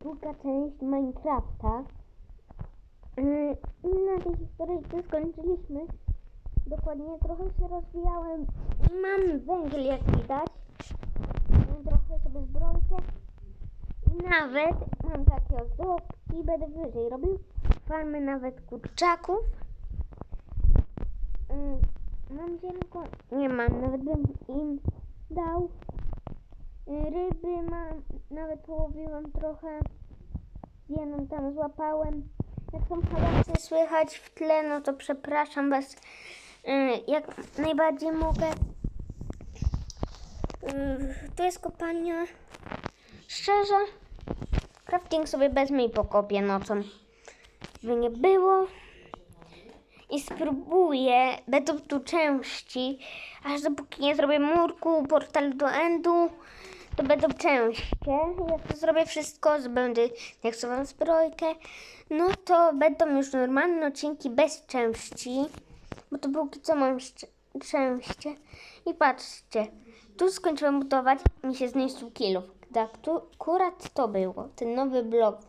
druga część Minecrafta. Yy, na tej historyjce skończyliśmy. Dokładnie trochę się rozwijałem mam węgiel jak widać. Trochę sobie zbrojkę. I nawet mam takie ozdobki, będę wyżej robił. Farmy nawet kurczaków. Yy, mam zielonko, nie mam, nawet bym im dał. Yy, Ryby mam, nawet połowiłem trochę. Jedną tam złapałem. Jak są hałasy słychać w tle, no to przepraszam was. Yy, jak najbardziej mogę. Yy, to jest kopalnia. Szczerze, crafting sobie wezmę i pokopię nocą. Żeby nie było. I spróbuję, będą tu części, aż dopóki nie zrobię murku, portal do endu, to będą częście. Jak to zrobię wszystko, będę sobie zbrojkę, no to będą już normalne odcinki bez części, bo to póki co mam szcz- częście. I patrzcie, tu skończyłem budować, mi się zniszczył kilów. Tak, tu akurat to było, ten nowy blok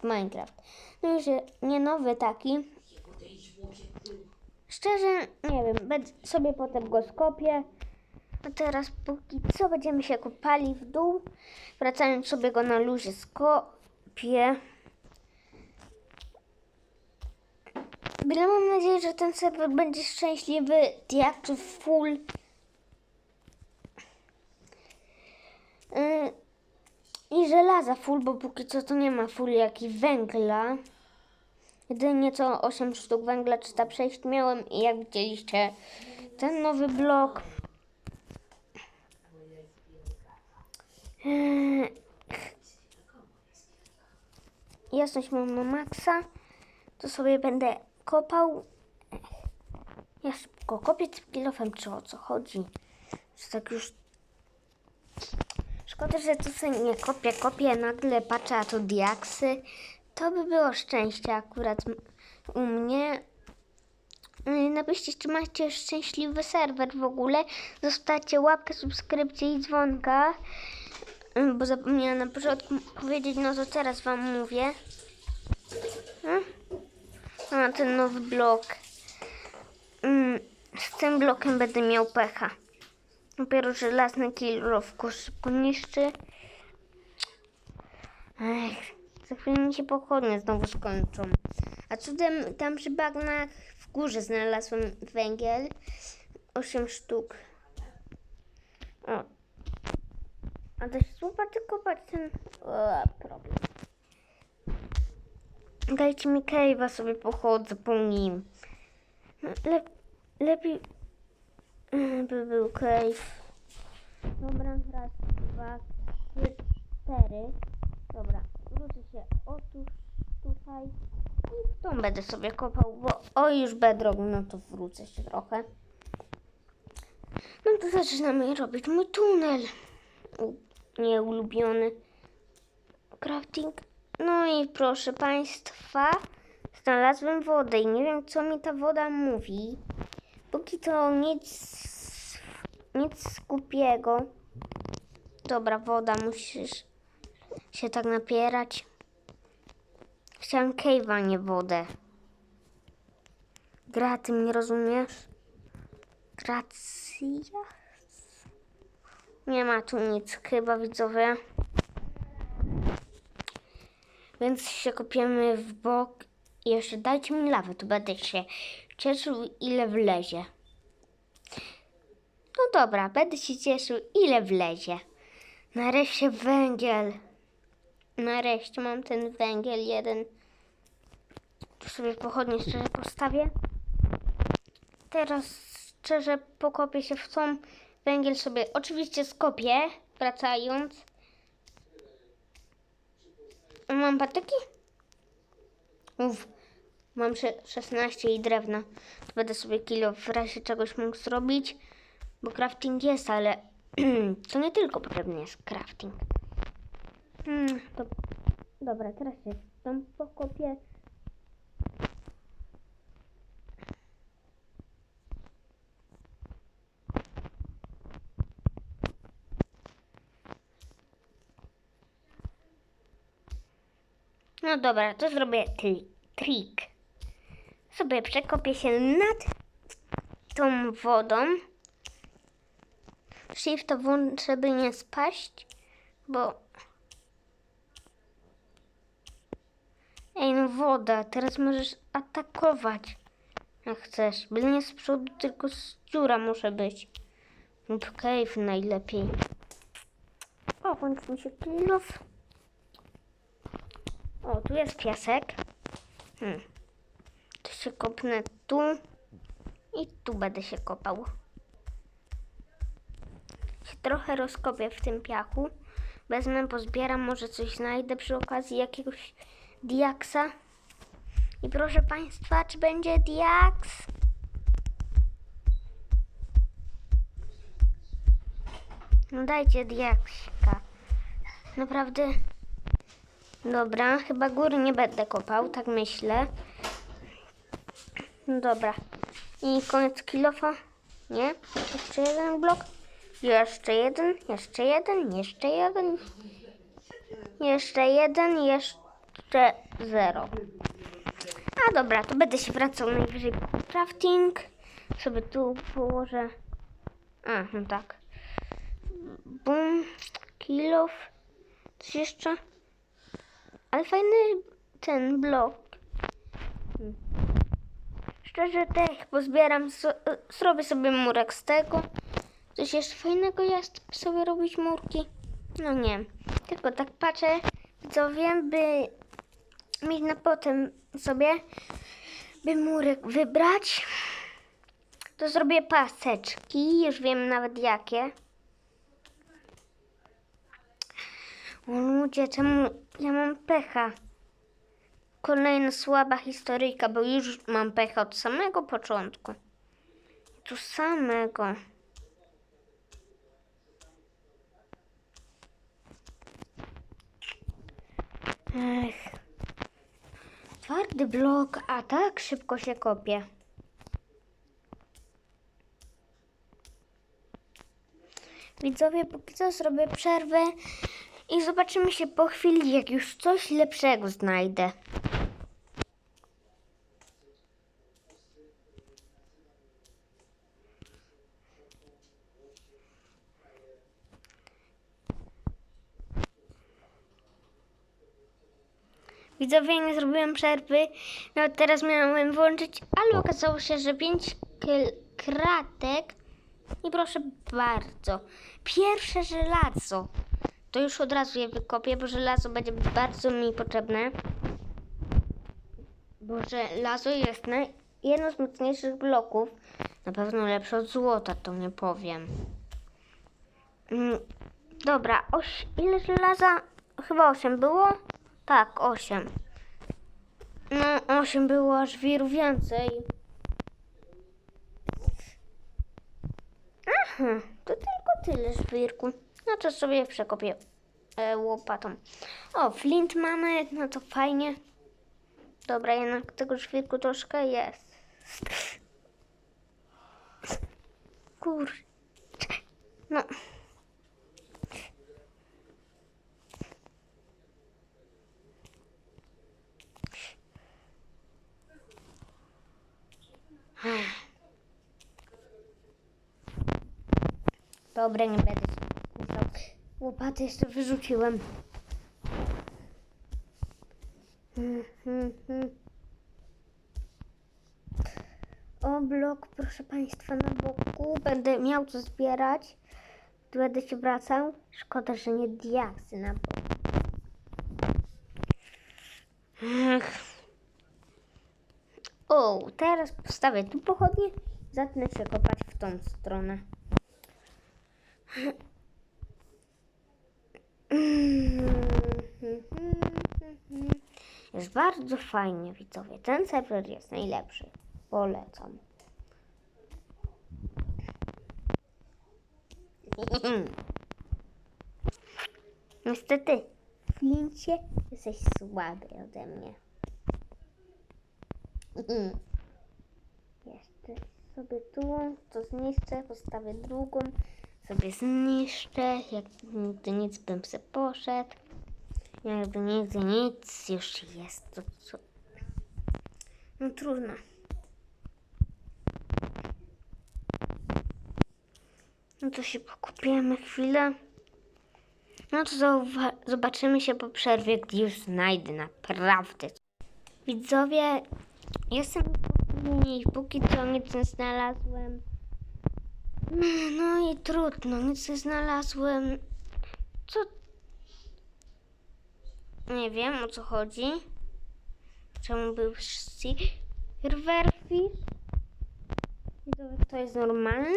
w Minecraft. No już nie nowy taki, Szczerze, nie wiem, sobie potem go skopię. A teraz póki co będziemy się kopali w dół. Wracając sobie go na luzie skopię. Byle mam nadzieję, że ten serwer będzie szczęśliwy. Jak full. Yy, I żelaza full, bo póki co to nie ma full jak i węgla. Jedynie co 8 sztuk węgla 306 miałem i jak widzieliście ten nowy blok. Jasność mam na maksa. To sobie będę kopał. Ja szybko kopię tym kilofem, czy o co chodzi. Że tak już... Szkoda, że tu sobie nie kopię, kopię, nagle patrzę, a to diaksy. To by było szczęście akurat u mnie. Yy, Napiszcie, czy macie szczęśliwy serwer w ogóle. Zostawcie łapkę, subskrypcję i dzwonka. Yy, Bo zapomniałam na początku powiedzieć, no to teraz wam mówię. Hmm? A, ten nowy blok. Mm, Z tym blokiem będę miał pecha. Dopiero żelazny kilowko szybko niszczy. Ech, za chwilę mi się pochodnie znowu skończą. A cudem tam przy bagnach w górze znalazłem węgiel. 8 sztuk. O. A też łopaty kopać ten... O, problem. Dajcie mi cave'a sobie pochodzę po nim. Le lepiej mm, by był cave. Dobra, raz, dwa, trzy, cztery. Dobra, wrócę się otóż tutaj i w tą będę sobie kopał, bo o już bedrock, no to wrócę się trochę. No to zaczynamy robić mój tunel. U, nieulubiony crafting. No i proszę Państwa, znalazłem wodę i nie wiem co mi ta woda mówi. Póki to nic, nic głupiego. Dobra, woda, musisz się tak napierać. Chciałem cave'a, nie wodę. Gra, ty mnie rozumiesz? Gracja? Nie ma tu nic chyba, widzowie. Więc się kopiemy w bok. Jeszcze dajcie mi lawę, to będę się cieszył, ile wlezie. No dobra, będę się cieszył, ile wlezie. Nareszcie węgiel. Nareszcie mam ten węgiel jeden. Tu sobie pochodnie szczerze postawię. Teraz szczerze pokopię się w tą węgiel sobie oczywiście skopię, wracając. Mam patyki? Uf, mam sze- 16 i drewna. To będę sobie kilo w razie czegoś mógł zrobić, bo crafting jest, ale to nie tylko potrzebny jest crafting. Hmm, to, dobra, teraz się tam pokopię. No dobra, to zrobię tri- trik. Sobie przekopię się nad tą wodą. Shift to włączę, by nie spaść, bo... Ej, no woda, teraz możesz atakować, jak chcesz. Byle nie z przodu, tylko z dziura muszę być. Cave najlepiej. O, kończy mi się kilof. O, tu jest piasek. Hmm. To się kopnę tu. I tu będę się kopał. Się trochę rozkopię w tym piachu. Wezmę, pozbieram, może coś znajdę przy okazji jakiegoś diaksa. I proszę Państwa, czy będzie diaks? No dajcie diakska. Naprawdę. Dobra, chyba góry nie będę kopał, tak myślę. Dobra. I koniec kilofa? Nie? Jeszcze jeden blok? Jeszcze jeden, jeszcze jeden, jeszcze jeden. Jeszcze jeden, jeszcze zero. A dobra, to będę się wracał najwyżej po crafting. Sobie tu położę. A, no tak. Bum, kilof. Coś jeszcze? Ale fajny ten blok. Szczerze, tak, pozbieram, so, zrobię sobie murek z tego. Coś jeszcze fajnego jest sobie robić murki? No nie, tylko tak patrzę, co wiem, by mieć na potem sobie, by murek wybrać. To zrobię paseczki, już wiem nawet jakie. O ludzie, czemu ja mam pecha? Kolejna słaba historyjka, bo już mam pecha od samego początku. Tu samego. Ech. Twardy blok, a tak szybko się kopie. Widzowie, póki co zrobię przerwę i zobaczymy się po chwili, jak już coś lepszego znajdę. Widzowie, nie zrobiłem przerwy. No teraz miałem włączyć, ale okazało się, że 5 kratek. I proszę bardzo. Pierwsze żelazo. To już od razu je wykopię, bo żelazo będzie bardzo mi potrzebne. Bo żelazo jest na jedno z mocniejszych bloków. Na pewno lepsze od złota, to nie powiem. Mm, dobra, oś, ile żelaza? Chyba 8 było? Tak, 8. No, 8 było aż wielu więcej. Aha, to tylko tyle żwirku. No to sobie przekopię e, łopatą. O, flint mamy, no to fajnie. Dobra, jednak tego żwirku troszkę jest. Kur... No. Dobra, nie będę. Łopaty jeszcze wyrzuciłem. Hmm, hmm, hmm. O, blok, proszę Państwa, na boku. Będę miał co zbierać. Tu będę się wracał. Szkoda, że nie diaksy na boku. O, teraz postawię tu pochodnie. Zacznę się kopać w tą stronę. Jest bardzo fajnie, widzowie. Ten serwer jest najlepszy. Polecam. Niestety, Flincie jesteś słaby ode mnie. Jeszcze sobie tu to zniszczę, postawię drugą, sobie zniszczę, jak nigdy nic bym se poszedł. Jakby nigdy nic już jest. To co? No trudno. No to się pokupimy chwilę. No to zobaczymy się po przerwie, gdy już znajdę naprawdę. Widzowie, jestem póki co nic nie znalazłem. No i trudno, nic nie znalazłem. Co? Nie wiem o co chodzi. Czemu był Silverfish? To jest normalne?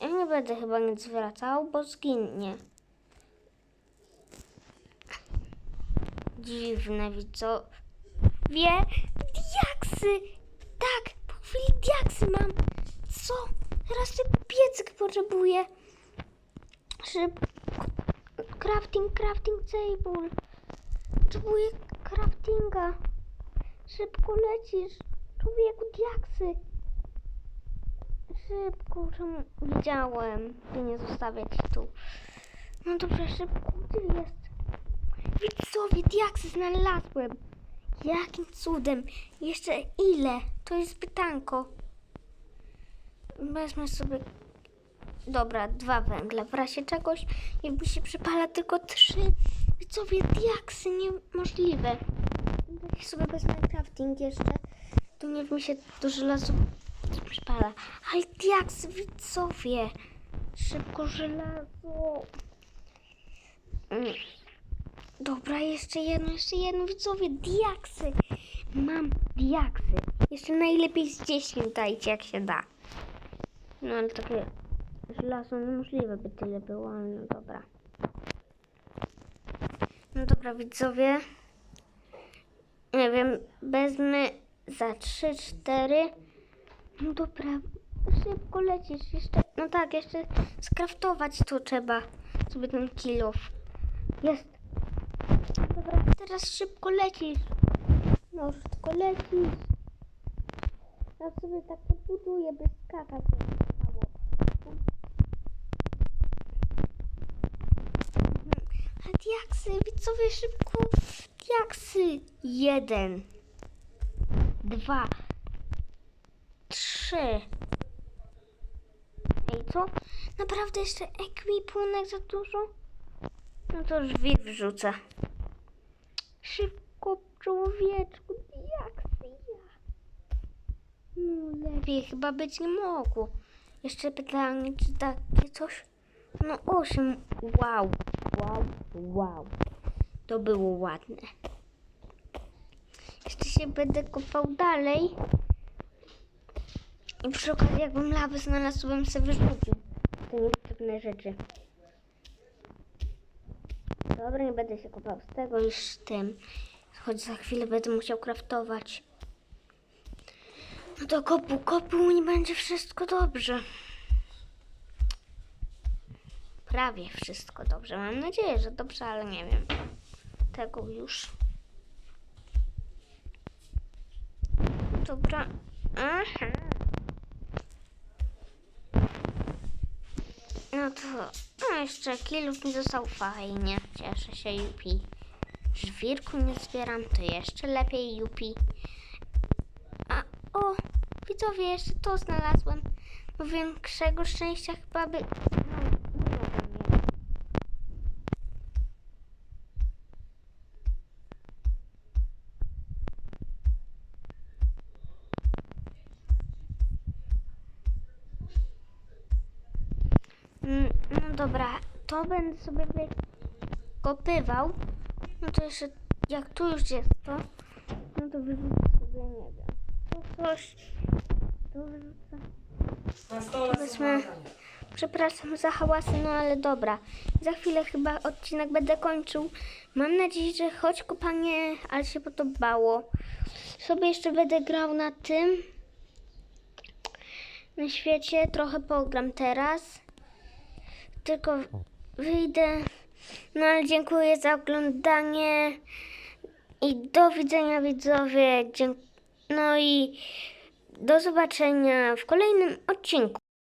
Ja nie będę chyba nic zwracał, bo zginie. Dziwne widzowie. Diaksy! Tak, chwili diaksy mam. Co? Teraz ten piecyk potrzebuję. Szybko. Crafting, crafting table. Potrzebuję craftinga. Szybko lecisz. Człowieku, diaksy. Szybko, czemu widziałem, by nie zostawiać tu. No dobrze, szybko, gdzie jest? Widzowie, diaksy znalazłem. Jakim cudem? Jeszcze ile? To jest pytanko. Wezmę sobie... Dobra, dwa węgle. W razie czegoś, jakby się przypala tylko trzy. Widzowie, diaksy niemożliwe. Jak sobie wezmę crafting jeszcze, to niech mi się do żelazu przypala. Ale diaksy, widzowie. Szybko żelazo. Mm. Dobra, jeszcze jedno, jeszcze jedno, widzowie, diaksy. Mam diaksy. Jeszcze najlepiej z 10 dajcie, jak się da. No ale takie żelazo niemożliwe by tyle było, ale no dobra. No dobra, widzowie. Nie wiem, wezmę za 3, 4. No dobra, szybko lecisz. Jeszcze, no tak, jeszcze skraftować to trzeba. Sobie ten kilof. Jest. Teraz szybko lecisz. No, szybko lecisz. Ja sobie tak podbuduję, by skakać nie stało. Ale diaksy, widzowie, szybko. Diaksy. Jeden. Dwa. Trzy. Ej, co? Naprawdę jeszcze ekwipunek za dużo? No to już wir wrzucę. Człowieczku, jak ja. No lepiej chyba być nie mogło. Jeszcze pytanie, czy takie coś? No osiem. Wow, wow, wow. To było ładne. Jeszcze się będę kopał dalej. I przy okazji, jakbym lawę znalazł, bym sobie wyrzucił te niepotrzebne rzeczy. Dobra, nie będę się kopał z tego już tym. Choć za chwilę będę musiał kraftować. No to kopu, kopu i będzie wszystko dobrze. Prawie wszystko dobrze. Mam nadzieję, że dobrze, ale nie wiem. Tego już. Dobra. Aha. No to no jeszcze kilów mi został fajnie. Cieszę się, Jupi. Żwirku nie zbieram, to jeszcze lepiej, Jupi. A o, widzowie, jeszcze to znalazłem. No większego szczęścia chyba by... No, nie. Mm, No dobra, to będę sobie wykopywał. No to jeszcze, jak tu już jest to, no to wyrzucę sobie, nie wiem, to coś, to wyrzucę. Na stole Powiedzmy-. Przepraszam za hałasy, no ale dobra. Za chwilę chyba odcinek będę kończył. Mam nadzieję, że choć kopanie, ale się podobało. Sobie jeszcze będę grał na tym. Na świecie trochę pogram teraz. Tylko wyjdę. No ale dziękuję za oglądanie. I do widzenia widzowie. No i do zobaczenia w kolejnym odcinku.